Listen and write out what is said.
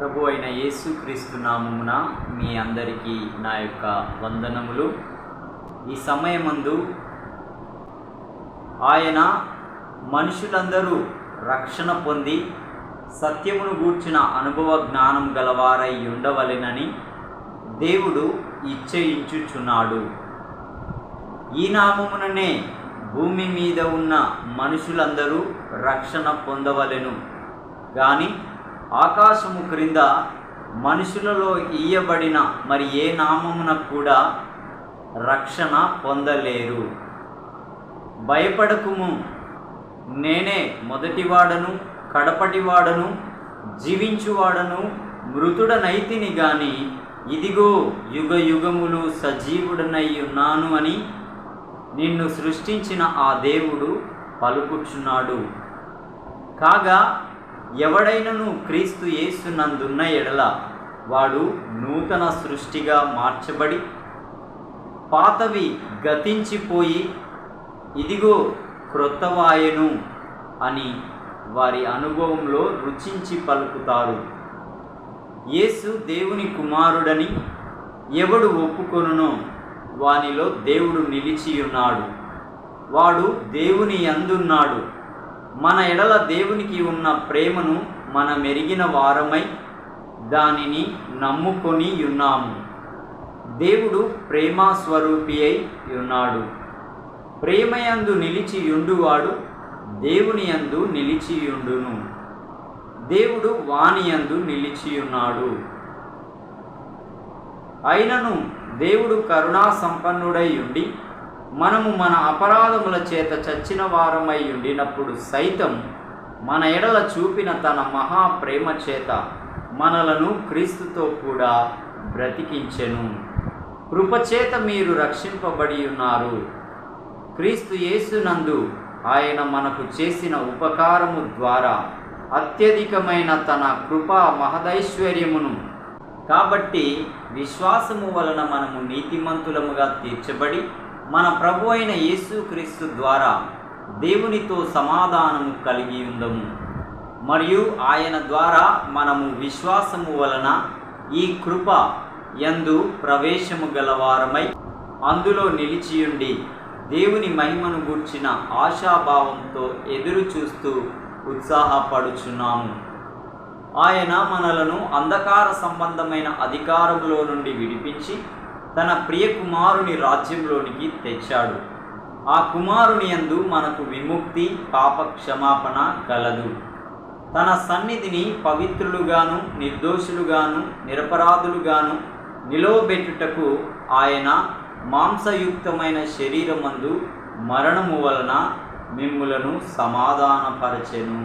ప్రభు అయిన యేసుక్రీస్తు నామమున మీ అందరికీ నా యొక్క వందనములు. ఈ సమయమందు ఆయన మనుషులందరూ రక్షణ పొంది సత్యమును గూర్చిన అనుభవ జ్ఞానం గలవారై ఉండవలెనని దేవుడు ఇచ్చయించుచున్నాడు ఈ నామముననే భూమి మీద ఉన్న మనుషులందరూ రక్షణ పొందవలెను. కానీ ఆకాశము క్రింద మనుషులలో ఇయ్యబడిన మరి ఏ నామమున కూడా రక్షణ పొందలేరు. భయపడకుము. నేనే మొదటివాడను కడపటివాడను జీవించువాడను మృతుడనైతిని గాని ఇదిగో యుగ యుగములు సజీవుడనై ఉన్నాను అని నిన్ను సృష్టించిన ఆ దేవుడు పలుకుచున్నాడు. కాగా ఎవడైనను క్రీస్తు యేసునందున్న ఎడల వాడు నూతన సృష్టిగా మార్చబడి పాతవి గతించిపోయి ఇదిగో క్రొత్తవాయను అని వారి అనుభవంలో రుచించి పలుకుతారు. యేసు దేవుని కుమారుడని ఎవడు ఒప్పుకొనునో వానిలో దేవుడు నిలిచి ఉన్నాడు వాడు దేవుని అందున్నాడు మన ఎడల దేవునికి ఉన్న ప్రేమను మన మెరిగిన వారమై దానిని నమ్ముకొని ఉన్నాము. దేవుడు ప్రేమస్వరూపి అయి ఉన్నాడు. ప్రేమయందు నిలిచియుండువాడు దేవునియందు దేవుని యందు నిలిచియుండును దేవుడు వాణియందు నిలిచియున్నాడు అయినను దేవుడు కరుణా సంపన్నుడై ఉండి మనము మన అపరాధముల చేత చచ్చిన వారమై ఉండినప్పుడు సైతం మన ఎడల చూపిన తన మహా ప్రేమ చేత మనలను క్రీస్తుతో కూడా బ్రతికించెను. కృపచేత మీరు రక్షింపబడి ఉన్నారు. క్రీస్తు యేసునందు ఆయన మనకు చేసిన ఉపకారము ద్వారా అత్యధికమైన తన కృపా మహదైశ్వర్యమును కాబట్టి విశ్వాసము వలన మనము నీతిమంతులముగా తీర్చబడి మన ప్రభు అయిన యేసుక్రీస్తు ద్వారా దేవునితో సమాధానము కలిగి ఉందము. మరియు ఆయన ద్వారా మనము విశ్వాసము వలన ఈ కృప యందు ప్రవేశము గలవారమై అందులో నిలిచియుండి దేవుని మహిమను గూర్చిన ఆశాభావంతో ఎదురు చూస్తూ ఉత్సాహపడుచున్నాము. ఆయన మనలను అంధకార సంబంధమైన అధికారములో నుండి విడిపించి తన ప్రియ కుమారుని రాజ్యంలోనికి తెచ్చాడు. ఆ కుమారుని యందు మనకు విముక్తి పాప క్షమాపణ కలదు తన సన్నిధిని పవిత్రులుగాను నిర్దోషులుగాను నిరపరాధులుగాను నిలవబెట్టుటకు ఆయన మాంసయుక్తమైన శరీరమందు మరణము వలన మిమ్ములను సమాధానపరచెను.